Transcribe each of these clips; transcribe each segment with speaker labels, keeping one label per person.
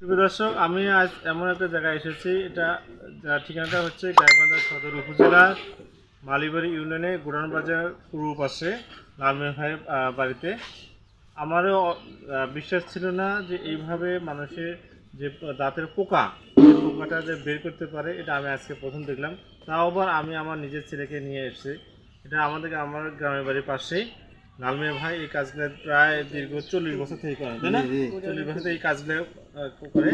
Speaker 1: দর্শক, আমি আজ এমন একটা জায়গায় এসেছি। এটা ঠিকানাটা হচ্ছে গাইবান্ধা সদর উপজেলার মালিবাড়ি ইউনিয়নে গোডাউন বাজার পূর্ব পাশে লালমিয়া ভাইয়ের বাড়িতে। আমারও বিশ্বাস ছিল না যে এইভাবে মানুষের যে দাঁতের পোকা পোকাটা যে বের করতে পারে, এটা আমি আজকে প্রথম দেখলাম। তাও আবার আমি আমার নিজের ছেলেকে নিয়ে এসেছি। এটা আমাদের, আমার গ্রামের বাড়ির পাশেই। লালমিয়া ভাই এই কাজগুলো প্রায় দীর্ঘ চল্লিশ বছর থেকে করেন তাই না? চল্লিশ বছর থেকে এই কাজগুলো করে।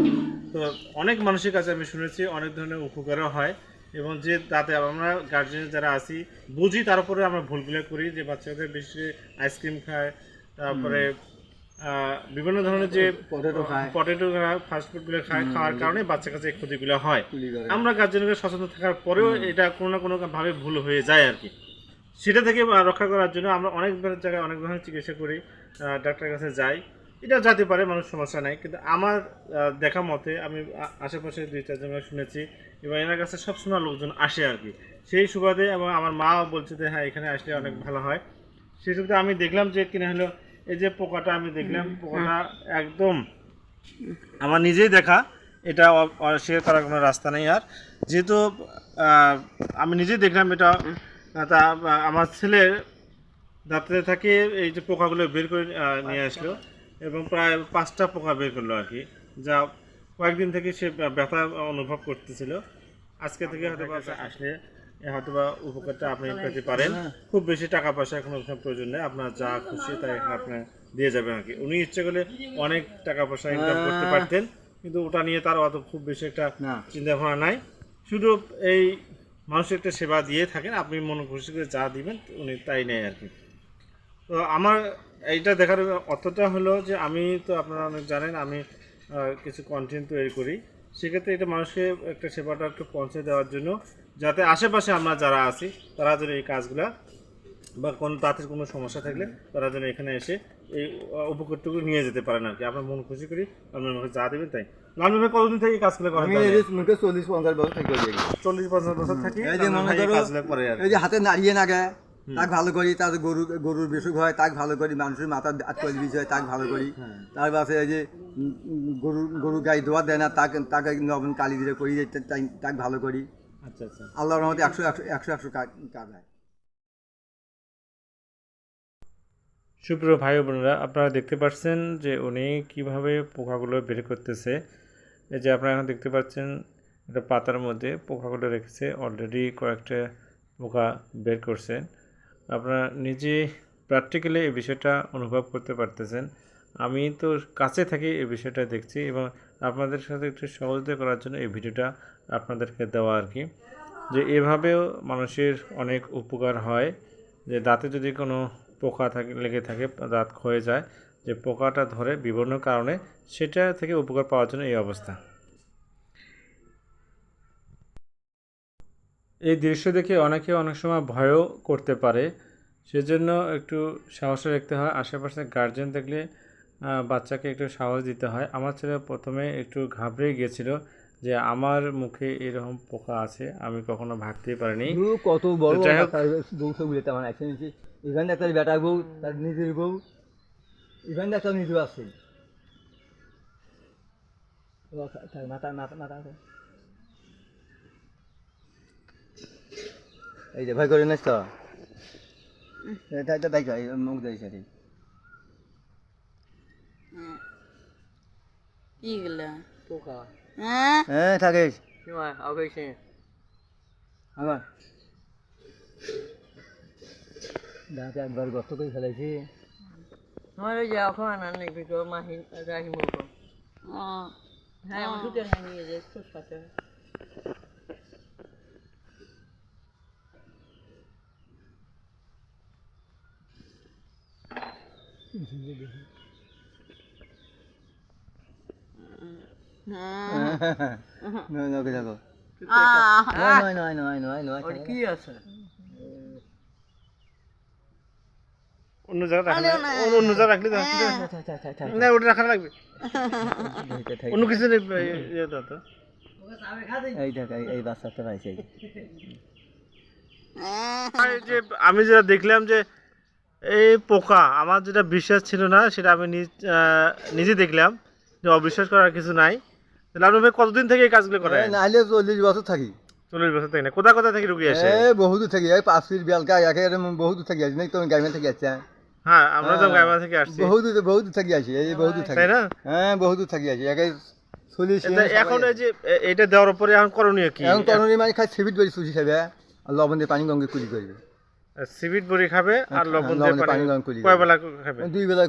Speaker 1: তো অনেক মানুষের কাছে আমি শুনেছি অনেক ধরনের উপকারও হয় এবং যে তাতে আমরা গার্জেন যারা আছি বুঝি তারপরে আমরা ভুলগুলো করি যে বাচ্চাদের বেশি আইসক্রিম খায় তারপরে বিভিন্ন ধরনের যে
Speaker 2: পটেটো খায়।
Speaker 1: পটেটো ফাস্টফুডগুলো খায় খাওয়ার কারণে বাচ্চার কাছে এই ক্ষতিগুলো হয়। আমরা গার্জেনকে সচেতন থাকার পরেও এটা কোনো না কোনো ভাবে ভুল হয়ে যায় আর কি। সেটা থেকে রক্ষা করার জন্য আমরা অনেক ধরনের জায়গায় অনেক ধরনের চিকিৎসা করি ডাক্তারের কাছে যাই। এটা যাতে পারে মানুষ সমস্যা নাই কিন্তু আমার দেখা মতে আমি আশেপাশে দুই চারজনের শুনেছি এবং এনার কাছে সবসময় লোকজন আসে আর কি। সেই সুবাদে এবং আমার মা বলছে যে হ্যাঁ এখানে আসলে অনেক ভালো হয়। সেই সুবাদে আমি দেখলাম যে কিনা হলো এই যে পোকাটা আমি দেখলাম পোকাটা একদম আমার নিজেই দেখা এটা অস্বীকার করার কোনো রাস্তা নেই আর। যেহেতু আমি নিজেই দেখলাম এটা তা আমার ছেলের দাঁতে থাকে এই যে পোকাগুলো বের করে নিয়ে আসলো এবং প্রায় পাঁচটা পোকা বের করল আর কি যা কয়েকদিন থেকে সে ব্যথা অনুভব করতেছিল। আজকে থেকে হয়তো বা আসলে হয়তো বা উপকারটা আপনি পেতে পারেন। খুব বেশি টাকা পয়সা এখন প্রয়োজন নেই আপনার যা খুশি তাই এখানে আপনি দিয়ে যাবেন আর কি। উনি ইচ্ছে করলে অনেক টাকা পয়সা ইনকাম করতে পারতেন কিন্তু ওটা নিয়ে তার অত খুব বেশি একটা চিন্তা ভাবনা নাই। শুধু এই মানুষের একটা সেবা দিয়ে থাকেন, আপনি মনে খুশি করে যা দিবেন, উনি তাই নেয় আর কি। তো আমার এইটা দেখার অর্থটা হলো যে আমি তো আপনারা অনেক জানেন, আমি কিছু কন্টেন্ট তৈরি করি। সেক্ষেত্রে এটা মানুষকে একটা সেবাটা একটু পৌঁছে দেওয়ার জন্য, যাতে আশেপাশে আমরা যারা আছি, তারা যেন এই কাজগুলা বা কোনো তাদের কোনো সমস্যা থাকলে তারা যেন এখানে এসে এই আহ, উপকারটুকু নিয়ে যেতে পারেন আর কি। আপনার মন খুশি করি আপনার যা দেবেন তাই। ভাই কতদিন থেকে কাজগুলো করেন
Speaker 2: মুখে চল্লিশ পঞ্চাশ বছর থেকে
Speaker 1: চল্লিশ পঞ্চাশ বছর থাকি
Speaker 2: এই যে মনে করো। এই হাতে নাড়িয়ে নাগে তাক ভালো করি তার গরু গরুর বেসুক হয় তাক ভালো করি মানুষের মাথা আটকল বিষ হয় তাক ভালো করি। তারপর আছে এই যে গরু গরু গাই দোয়া দেয় না তাক তাকে নবন কালি দিয়ে করি তাক ভালো করি।
Speaker 1: আচ্ছা আচ্ছা।
Speaker 2: আল্লাহর রহমতে একশো একশো একশো একশো কাজ কাজ হয়।
Speaker 1: সুপ্রিয় ভাই বোনেরা, আপনারা দেখতে পাচ্ছেন যে উনি কীভাবে পোকাগুলো বের করতেছে। এই যে আপনারা এখন দেখতে পাচ্ছেন, একটা পাতার মধ্যে পোকাগুলো রেখেছে অলরেডি কয়েকটা পোকা বের করছেন আপনারা নিজে প্র্যাকটিক্যালি এই বিষয়টা অনুভব করতে পারতেছেন। আমি তো কাছে থেকে এই বিষয়টা দেখছি এবং আপনাদের সাথে একটু সহযোগিতা করার জন্য এই ভিডিওটা আপনাদেরকে দেওয়া আর কি। যে এভাবেও মানুষের অনেক উপকার হয়, যে দাঁতে যদি কোনো পোকা থাকে, লেগে থাকে দাঁত ক্ষয়ে যায়, যে পোকাটা ধরে বিভিন্ন কারণে সেটা থেকে উপকার পাওয়ার জন্য এই অবস্থা। এই দৃশ্য দেখে অনেকে অনেক সময় ভয়ও করতে পারে। সেজন্য একটু সাহস রাখতে হয়। আশেপাশে গার্জেন দেখলে বাচ্চাকে একটু সাহস দিতে হয়। আমার ছেলে প্রথমে একটু ঘাবড়ে গিয়েছিল। যে আমার মুখে এরকম পোকা আছে আমি কখনো ভাবতেই পারিনি।
Speaker 2: কত বড় তার বউ সব গুলোতে আমার অ্যাক্সিডেন্ট এখানে একটা বেটার বউ তার নিজের বউ এখানে একটা নিজেও আছে। মাথা মাথা মাথা আছে। এই যে ভয় করে নিস তো? মুখ দেয়
Speaker 3: ইগলা
Speaker 2: পোকা।
Speaker 3: হ্যাঁ?
Speaker 2: হ্যাঁ থাকিস। আমার দাঁতে একবার গর্ত করে ফেলেছি
Speaker 4: আমার ওই যে এখন আনার ভিতর মাহি হ্যাঁ আমার হ্যাঁ নিয়ে যায় তোর সাথে।
Speaker 3: হ্যাঁ
Speaker 2: দেখো
Speaker 3: আহ,
Speaker 2: নয় নয় নয় নয় নয়
Speaker 4: ওর কি আছে
Speaker 1: অন্য জায়গায় রাখলে অন্য রাখলে না ওটা রাখা লাগবে কিছু ইয়ে।
Speaker 3: হ্যাঁ
Speaker 1: যে আমি যেটা দেখলাম যে এই পোকা আমার যেটা বিশ্বাস ছিল না সেটা আমি নিজ নিজে দেখলাম যে অবিশ্বাস করার কিছু নাই ভাই কতদিন থেকে এই কাজগুলো করে
Speaker 2: নাহলে চল্লিশ বছর থাকি।
Speaker 1: চল্লিশ বছর থেকে না কোথা কোথা থেকে রুগী আসে?
Speaker 2: এ বহুত থাকি। এই পাঁচ ফিট বেলকা একেবারে বহুত থাকি আসি। নাই তুমি গাইমে থাকি আসছে
Speaker 1: হ্যাঁ। আমরা তো গাইবা থেকে আসছি।
Speaker 2: বহুত বহুত থাকি আসি এই বহুত থাকি।
Speaker 1: তাই না?
Speaker 2: হ্যাঁ বহুত থাকি আসি। একে চল্লিশ
Speaker 1: এখন এই যে এটা দেওয়ার পরে এখন করণীয় কি?
Speaker 2: এখন মানে খাই সিভিট খাবে আর লবণ দিয়ে পানি গঙ্গে কুলি করবে।
Speaker 1: সিভিট বড়ি খাবে আর
Speaker 2: হ্যাঁ,
Speaker 1: লবণ দিয়ে পানি
Speaker 2: গরম করে
Speaker 1: কয় বেলা খাবে?
Speaker 2: দুই বেলা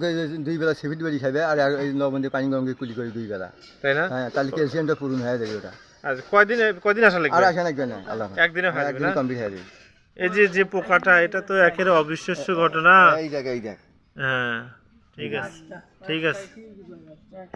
Speaker 2: দুই বেলা সিভিট বেরি খাবে আর আর এই লবণ দিয়ে পানি গঙ্গে কুলি করে দুই বেলা।
Speaker 1: তাই না?
Speaker 2: হ্যাঁ তাহলে ক্যালসিয়ামটা পূরণ হয়ে যাবে ওটা
Speaker 1: আর কয়দিন কয়দিন আসা
Speaker 2: আর
Speaker 1: লাগবে
Speaker 2: আসা লাগবে না আল্লাহ
Speaker 1: একদিনে হয়ে যাবে
Speaker 2: একদিন
Speaker 1: না?
Speaker 2: কমপ্লিট হয়ে যাবে।
Speaker 1: এই যে যে পোকাটা এটা তো একেবারে অবিশ্বাস্য ঘটনা।
Speaker 2: এই দেখ এই দেখ।
Speaker 1: হ্যাঁ ঠিক আছে। ঠিক আছে।